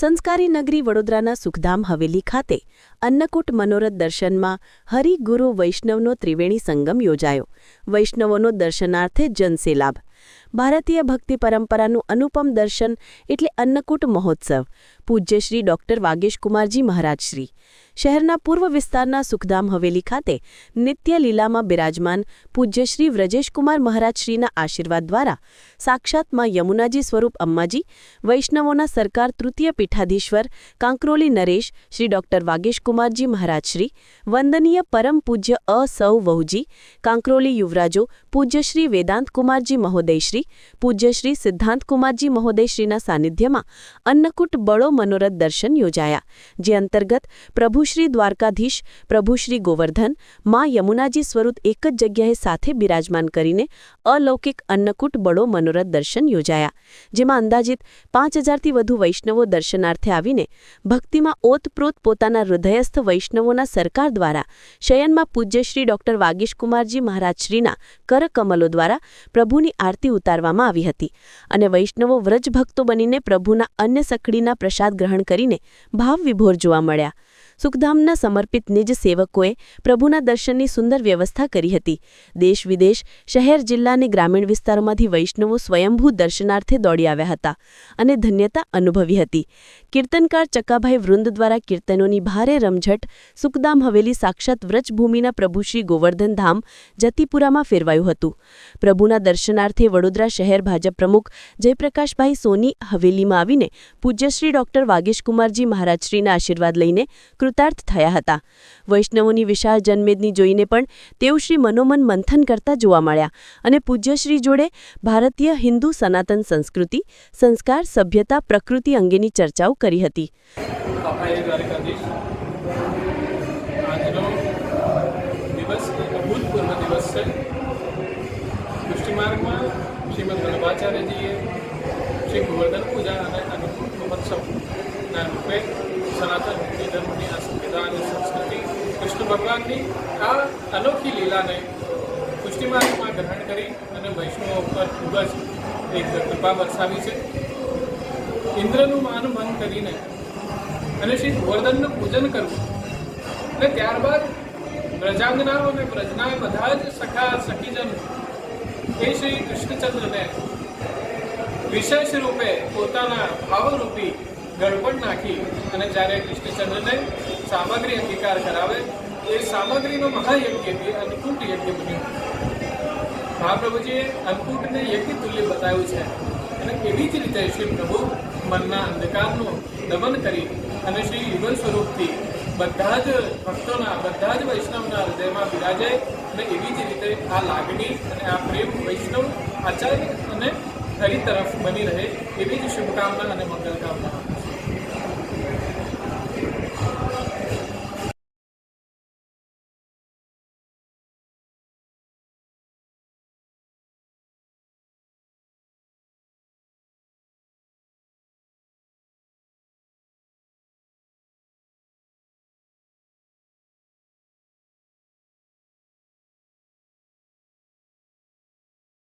સંસ્કારી નગરી વડોદરાના સુખધામ હવેલી ખાતે અન્નકૂટ મનોરથ દર્શનમાં હરિગુરુ વૈષ્ણવનો ત્રિવેણી સંગમ યોજાયો. વૈષ્ણવોનો દર્શનાર્થે જનસેલાભ ભારતીય ભક્તિ પરંપરાનું અનુપમ દર્શન એટલે અન્નકૂટ મહોત્સવ. પૂજ્ય શ્રી ડોક્ટર વાગેશકુમારજી મહારાજશ્રી શહેરના પૂર્વ વિસ્તારના સુખધામ હવેલી ખાતે નિત્ય લીલામાં બિરાજમાન પૂજ્ય શ્રી વ્રજેશકુમાર મહારાજશ્રીના આશીર્વાદ દ્વારા સાક્ષાતમાં યમુનાજી સ્વરૂપ અમ્માજી, વૈષ્ણવોના સરકાર તૃતીય પીઠાધીશ્વર, કાંકરોલી નરેશ, શ્રી ડોક્ટર વાગેશકુમારજી મહારાજશ્રી વંદનીય પરમ પૂજ્ય અ સૌ વહુજી, કાંકરોલી યુવરાજો, પૂજ્ય શ્રી વેદાંતકુમારજી મહોદયશ્રી પૂજ્યશ્રી સિદ્ધાંતકુમારજી મહોદયશ્રીના સાનિધ્યમાં અન્નકૂટ બળો મનોરથ દર્શન યોજાયા, જે અંતર્ગત પ્રભુશ્રી દ્વારકાધીશ પ્રભુશ્રી ગોવર્ધન, મા યમુનાજી સ્વરૂપ એક જ જગ્યાએ સાથે બિરાજમાન કરીને અલૌકિક અન્નકૂટ બળો મનોરથ દર્શન યોજાયા, જેમાં અંદાજિત પાંચ હજારથી વધુ વૈષ્ણવો દર્શનાર્થે આવીને ભક્તિમાં ઓતપ્રોત પોતાના હૃદયસ્થ વૈષ્ણવોના સરકાર દ્વારા શયનમાં પૂજ્યશ્રી ડોક્ટર વાગીશકુમારજી મહારાજશ્રીના કરકમલો દ્વારા પ્રભુની આરતી ઉતારવામાં આવી હતી અને વૈષ્ણવો વ્રજભક્તો બનીને પ્રભુના અન્ય સખડીના પ્રસાદ ગ્રહણ કરીને ભાવ વિભોર જોવા મળ્યા. સુખધામના સમર્પિત નિજ સેવકોએ પ્રભુના દર્શનની સુંદર વ્યવસ્થા કરી હતી. દેશ વિદેશ, શહેર જિલ્લા અને ગ્રામીણ વિસ્તારોમાંથી વૈષ્ણવો સ્વયંભૂ દર્શનાર્થે દોડી આવ્યા હતા અને ધન્યતા અનુભવી હતી. કીર્તનકાર ચકાભાઈ વૃંદ દ્વારા કીર્તનોની ભારે રમઝટ સુખધામ હવેલી સાક્ષાત વ્રજભૂમિના પ્રભુ શ્રી ગોવર્ધન ધામ, જતીપુરામાં ફેરવાયું હતું. પ્રભુના દર્શનાર્થે વડોદરા શહેર ભાજપ પ્રમુખ જયપ્રકાશભાઈ સોની હવેલીમાં આવીને પૂજ્યશ્રી ડોક્ટર વાગેશકુમારજી મહારાજશ્રીના આશીર્વાદ લઈને કૃતાર્થ થયા હતા. વૈષ્ણવોની વિશાળ જનમેદની જોઈને પણ તેઓ શ્રી મનોમન મંથન કરતા જોવા મળ્યા અને પૂજ્યશ્રી જોડે ભારતીય હિન્દુ સનાતન સંસ્કૃતિ, સંસ્કાર, સભ્યતા, પ્રકૃતિ અંગેની ચર્ચાઓ કરી હતી. સનાતન હિન્દુ ધર્મની આ સંવિધાન અને સંસ્કૃતિ કૃષ્ણ ભગવાનની આ અનોખી લીલાને પુષ્ટિમાર્ગમાં ગ્રહણ કરી અને વૈષ્ણવો ઉપર ખૂબ જ એક કૃપા વરસાવી છે. ઇન્દ્રનું માન મન કરીને અને શ્રી ગોવર્ધનનું પૂજન કરવું અને ત્યારબાદ વ્રજાંગનાઓ અને વ્રજના બધા જ સખા સખીજન એ શ્રી કૃષ્ણચંદ્રને વિશેષ રૂપે પોતાના ભાવરૂપી ગળપણ નાખી અને જ્યારે કૃષ્ણચંદ્રને સામગ્રી અંગીકાર કરાવે એ સામગ્રીનો મહાયજ્ઞ છે અન્નકૂટ યજ્ઞ બન્યો. મહાપ્રભુજીએ અન્નકૂટને યજ્ઞ તુલ્ય બતાવ્યું છે. અને એવી જ રીતે શ્રી પ્રભુ મનના અંધકારનું દમન કરી અને શ્રી યુગલ સ્વરૂપથી બધા જ ભક્તોના, બધા જ વૈષ્ણવના હૃદયમાં બિરાજે અને એવી જ રીતે આ લાગણી અને આ પ્રેમ વૈષ્ણવ આચાર્ય અને હરિ તરફ બની રહે એવી જ શુભકામના અને મંગલ કામના